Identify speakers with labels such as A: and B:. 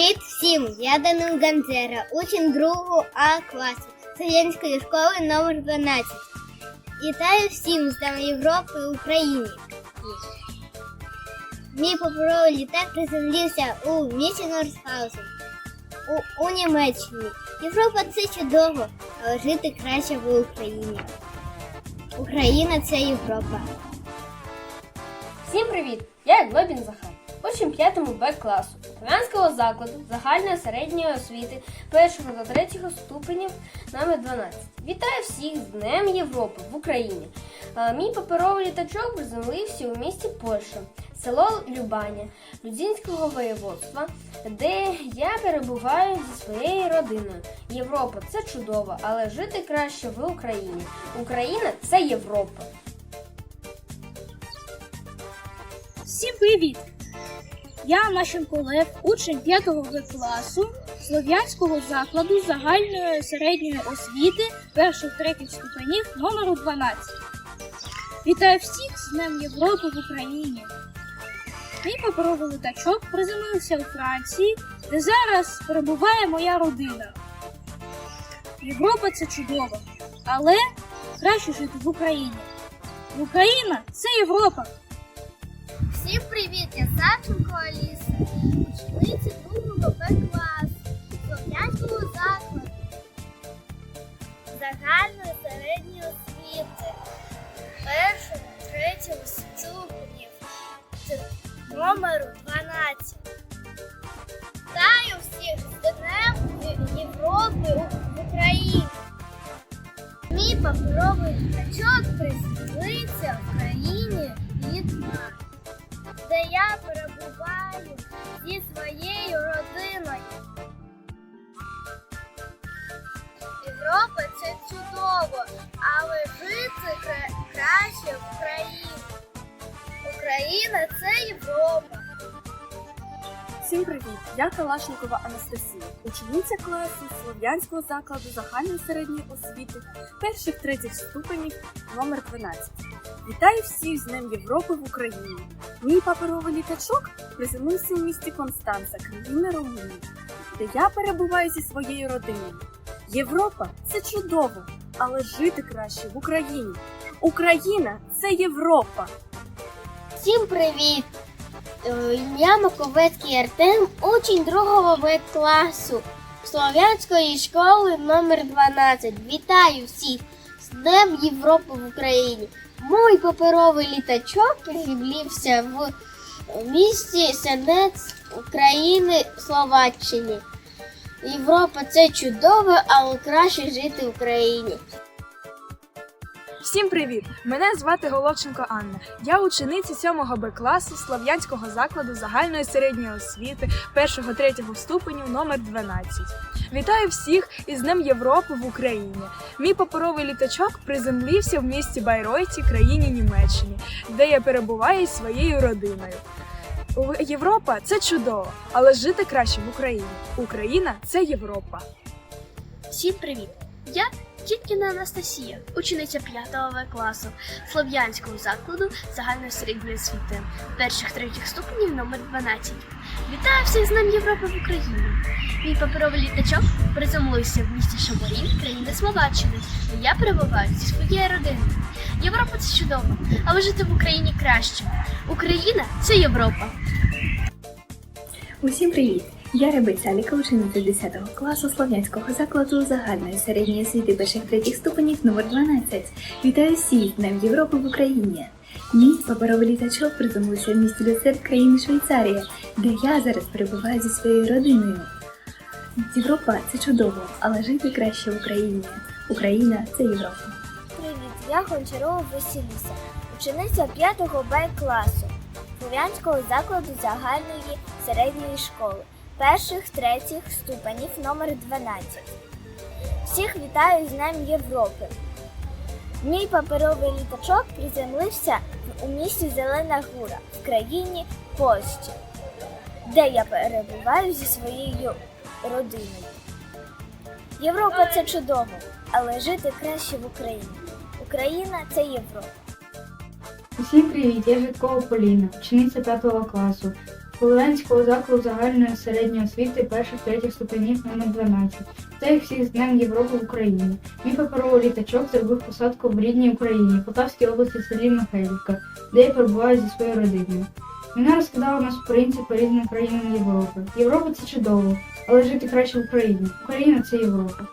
A: Привіт всім! Я Данил Ганзера, учень 2 А класу Селянської школи номер 12. Вітаю всім з Днем Європи Україні. Мій паперовий літак приземлився у місті Норсхаузен у, у Німеччині. Європа це чудово, але жити краще в Україні. Україна це Європа.
B: Всім привіт! Я Глобін Захар, учень 5 Б класу Слов'янського закладу загальної середньої освіти першого та третього ступенів номер 12. Вітаю всіх з Днем Європи в Україні. Мій паперовий літачок приземлився у місті Польща, село Любаня Людзінського воєводства, де я перебуваю зі своєю родиною. Європа це чудово, але жити краще в Україні. Україна це Європа.
C: Всім привіт! Я Мащенко Лев, учень 5 класу Слов'янського закладу загальної середньої освіти перших третіх ступенів номеру 12. Вітаю всіх з Днем Європи в Україні. Мій паперовий літачок приземлився у Франції, де зараз перебуває моя родина. Європа це чудово, але краще жити в Україні. Україна це Європа.
A: Савченко Аліса, учениця другого Б класу. Слов'янського закладу. Загальної середньої освіти. Першого третього ступенів номеру 12. Вітаю всіх з Днем Європи в Україні. Мій паперовий літачок приземлився в країні Літва де я перебуваю зі своєю родиною. Європа це чудово, але жити кра- краще в Україні. Україна це Європа.
D: Всім привіт! Я Калашникова Анастасія, учениця класу Слов'янського закладу загальної середньої освіти перших третіх ступенів номер 12. Вітаю всіх з Днем Європи в Україні. Мій паперовий літачок приземлився у місті Констанца, країна Румунії, де я перебуваю зі своєю родиною. Європа це чудово, але жити краще в Україні. Україна це Європа.
A: Всім привіт! Е, Я Маковецький Артем, учень другого Б класу Слов'янської школи номер 12. Вітаю всіх з Днем Європи в Україні. Мой паперовий літачок приземлився в місті Сенець України Словаччині. Європа це чудово, але краще жити в Україні.
E: Всім привіт! Мене звати Головченко Анна. Я учениця 7 Б класу Слов'янського закладу загальної середньої освіти 1-3 ступенів номер 12. Вітаю всіх із Днем Європи в Україні. Мій паперовий літачок приземлився в місті Байройті, країні Німеччині, де я перебуваю зі своєю родиною. Європа це чудово, але жити краще в Україні. Україна це Європа.
C: Всім привіт! Я Тіткіна Анастасія, учениця 5 класу Слов'янського закладу загальної середньої освіти перших третіх ступенів номер 12. Вітаю всіх з Днем Європи в Україні! Мій паперовий літачок приземлився в місті Шаборів, країни Словаччини, де я перебуваю зі своєю родиною. Європа це чудово, але жити в Україні краще. Україна це Європа.
F: Усім привіт! Я Ребиця Аліка, учениця 10 класу Слов'янського закладу загальної середньої освіти перших третіх ступенів номер 12. Вітаю всіх Днем Європи в Україні! Мій паперовий літачок приземлився в місті Люцерн країни Швейцарія, де я зараз перебуваю зі своєю родиною. Європа це чудово, але жити краще в Україні. Україна це Європа.
A: Привіт, я Гончарова Василіса, учениця 5 Б класу Слов'янського закладу загальної середньої школи перших третіх ступенів номер 12. Всіх вітаю з Днем Європи. Мій паперовий літачок приземлився у місті Зелена Гура в країні Польщі, де я перебуваю зі своєю родиною. Європа це чудово, але жити краще в Україні. Україна це Європа.
G: Усім привіт, я Житкова Поліна, учениця 5 класу Слов'янського закладу загальної середньої освіти перших третіх ступенів номер 12. Та їх всіх з Днем Європи в Україні. Мій паперовий літачок зробив посадку в рідній Україні, Полтавській області селі Михайлівка, де я перебуваю зі своєю родиною. Вона розкидала нас українців по різним країнам Європи. Європа це чудово, але жити краще в Україні. Україна це Європа.